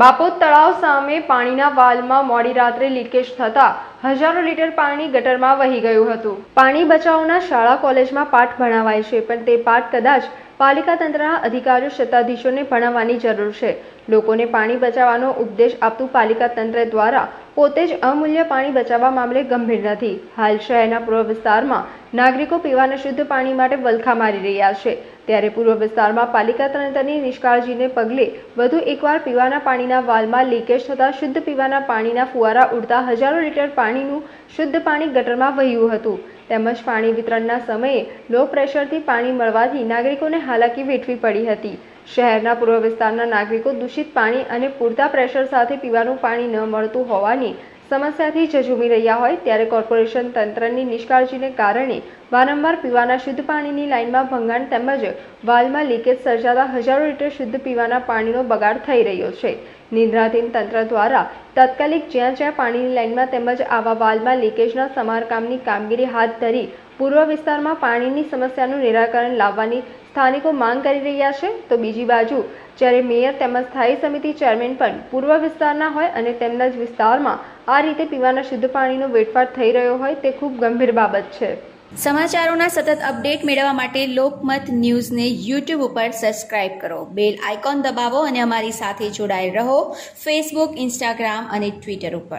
બાપોદ તળાવ સામે પાણીના વાલમાં મોડી રાત્રે લીકેજ થતા હજારો લીટર પાણી ગટરમાં વહી ગયું હતું. પાણી બચાવના શાળા કોલેજમાં પાઠ ભણાવાય છે, પણ તે પાઠ કદાચ પાલિકા તંત્રના અધિકારીઓ સત્તાધીશોને ભણાવવાની જરૂર છે. લોકોને પાણી બચાવવાનો ઉપદેશ આપતું પાલિકા તંત્ર દ્વારા પોતે જ અમૂલ્ય પાણી બચાવવા મામલે ગંભીર નથી. હાલ શહેરના પૂર્વ વિસ્તારમાં નાગરિકો પીવાના શુદ્ધ પાણી માટે વલખા મારી રહ્યા છે. ત્યારે પૂર્વ વિસ્તારમાં પાલિકા તંત્રની નિષ્કાળજીને પગલે વધુ એકવાર પીવાના પાણીના વાલમાં લીકેજ થતાં શુદ્ધ પીવાના પાણીના ફુવારા ઉડતા હજારો લીટર પાણીનું શુદ્ધ પાણી ગટરમાં વહ્યું હતું. તેમજ પાણી વિતરણના સમયે લો પ્રેશરથી પાણી મળવાથી નાગરિકોને હાલાકી વેઠવી પડી હતી. શહેરના પૂર્વ વિસ્તારના નાગરિકો દૂષિત પાણી અને પૂરતા પ્રેશર સાથે પીવાનું પાણી ન મળતું હોવાની સમસ્યાથી ઝઝૂમી રહ્યા હોય ત્યારે કોર્પોરેશન તંત્રની નિષ્કાળજીને કારણે વારંવાર પીવાના શુદ્ધ પાણીની લાઇનમાં ભંગાણ તેમજ વાલમાં લીકેજ સર્જાતા હજારો લીટર શુદ્ધ પીવાના પાણીનો બગાડ થઈ રહ્યો છે. નિદ્રાધીન તંત્ર દ્વારા તાત્કાલિક જ્યાં જ્યાં પાણીની લાઇનમાં તેમજ આવા વાલમાં લીકેજના સમારકામની કામગીરી હાથ ધરી પૂર્વ વિસ્તારમાં પાણીની સમસ્યાનું નિરાકરણ લાવવાની સ્થાનિકો માંગ કરી રહ્યા છે, તો બીજી બાજુ જ્યારે મેયર તેમજ સ્થાયી સમિતિ ચેરમેન પણ પૂર્વ વિસ્તારના હોય અને તેમના જ વિસ્તારમાં આ રીતે પીવાના શુદ્ધ પાણીનો વેડફાટ થઈ રહ્યો હોય તે ખૂબ ગંભીર બાબત છે. સમાચારોના સતત અપડેટ મેળવવા માટે લોકમત ન્યૂઝને યુટ્યુબ ઉપર સબસ્ક્રાઇબ કરો. બેલ આઇકોન દબાવો અને અમારી સાથે જોડાયેલ રહો ફેસબુક, ઇન્સ્ટાગ્રામ અને ટ્વિટર ઉપર.